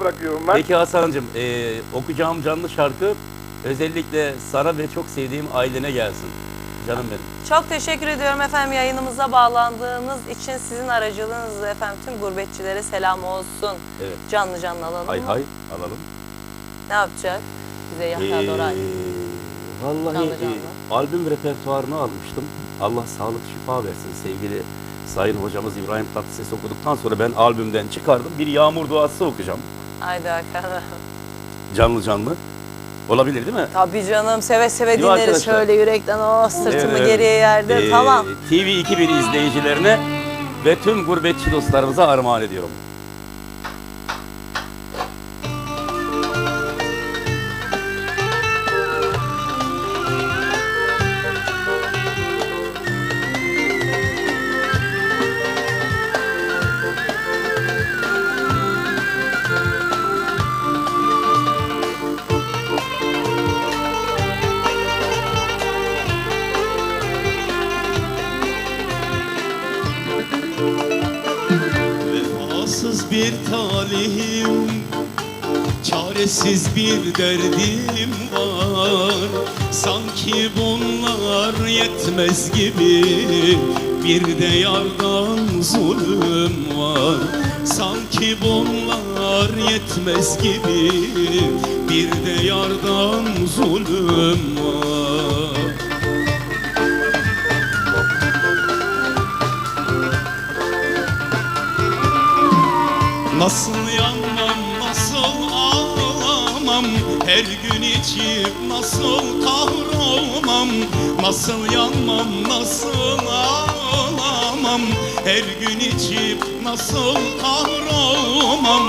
bırakıyorum ben. Peki Hasan'cığım e, okuyacağım canlı şarkı özellikle sana ve çok sevdiğim ailene gelsin. Canım benim. Çok teşekkür ediyorum efendim yayınımıza bağlandığınız için sizin aracılığınızla efendim tüm gurbetçilere selam olsun. Evet. Canlı canlı alalım Hay mı? hay alalım. Ne yapacak? Bize Yahya Ee, Doray. Vallahi Canlı e, canlı. albüm repertuarını almıştım. Allah sağlık şifa versin sevgili Sayın hocamız İbrahim Tatlıses okuduktan sonra ben albümden çıkardım. Bir yağmur duası okuyacağım. Haydi Hakan. Canlı canlı. Olabilir değil mi? Tabii canım seve seve Değil mi dinleriz arkadaşlar? şöyle yürekten o sırtımı Evet, geriye yerdim Ee, tamam. TV2000 izleyicilerine ve tüm gurbetçi dostlarımıza armağan ediyorum. Bir talihim. Çaresiz bir derdim var. Sanki bunlar yetmez gibi. Bir de yardan zulüm var. Sanki bunlar yetmez gibi. Bir de yardan zulüm var Nasıl yanmam, nasıl ağlamam? Her gün içip nasıl kahrolmam? Nasıl yanmam, nasıl ağlamam? Her gün içip nasıl kahrolmam?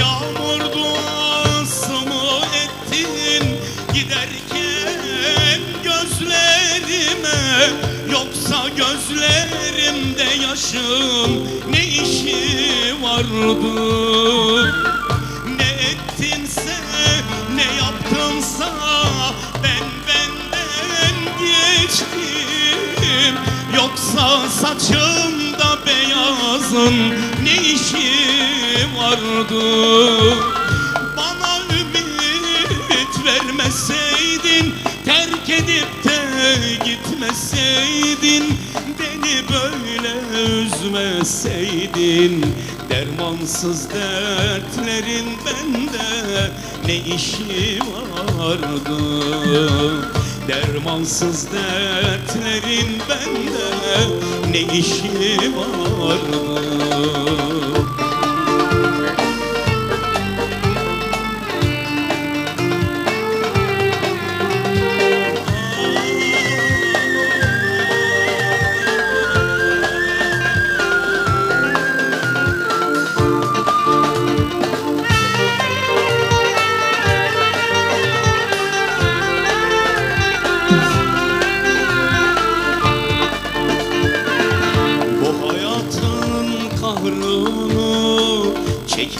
Yağmur duası mı ettin? Giderken gözlerime Yoksa gözlerimde yaşım ne işi vardı Ne ettinse ne yaptınsa ben benden geçtim. Yoksa saçımda beyazın ne işi vardı? Bana ümit vermeseydin böyle üzmeseydin Dermansız dertlerin bende ne işi vardı? Dermansız dertlerin bende ne işi vardı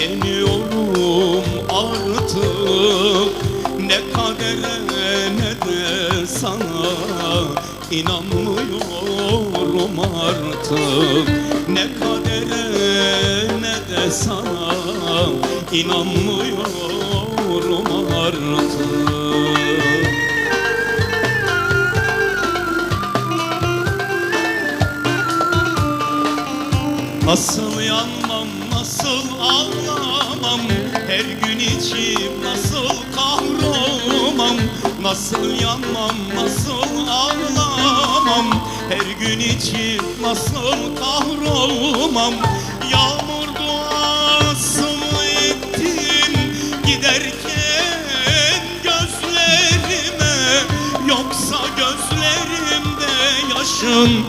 çekemiyorum artık Ne kadere ne de sana inanmıyorum artık. Ne kadere ne de sana inanmıyorum artık. Nasıl yanmam, nasıl ağlamam Her gün içim nasıl kahrolmam? Nasıl yanmam, nasıl ağlamam? Her gün içim nasıl kahrolmam? Yağmur duası mı ettin? Giderken gözlerime Yoksa gözlerimde yaşın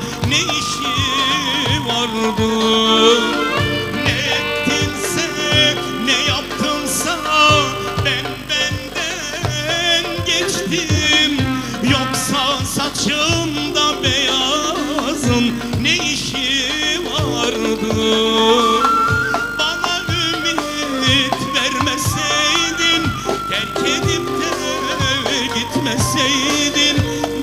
de gitmeseydin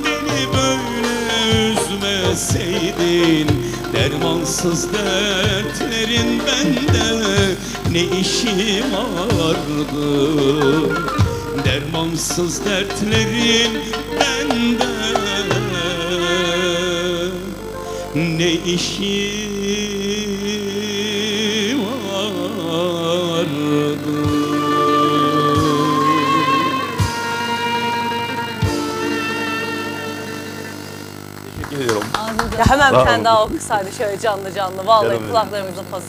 Beni böyle üzmeseydin. Dermansız dertlerin bende ne işi vardı? Dermansız dertlerin bende ne işi Ya hemen bir tane daha okusaydı şöyle canlı canlı. Vallahi Canım benim. kulaklarımızın pası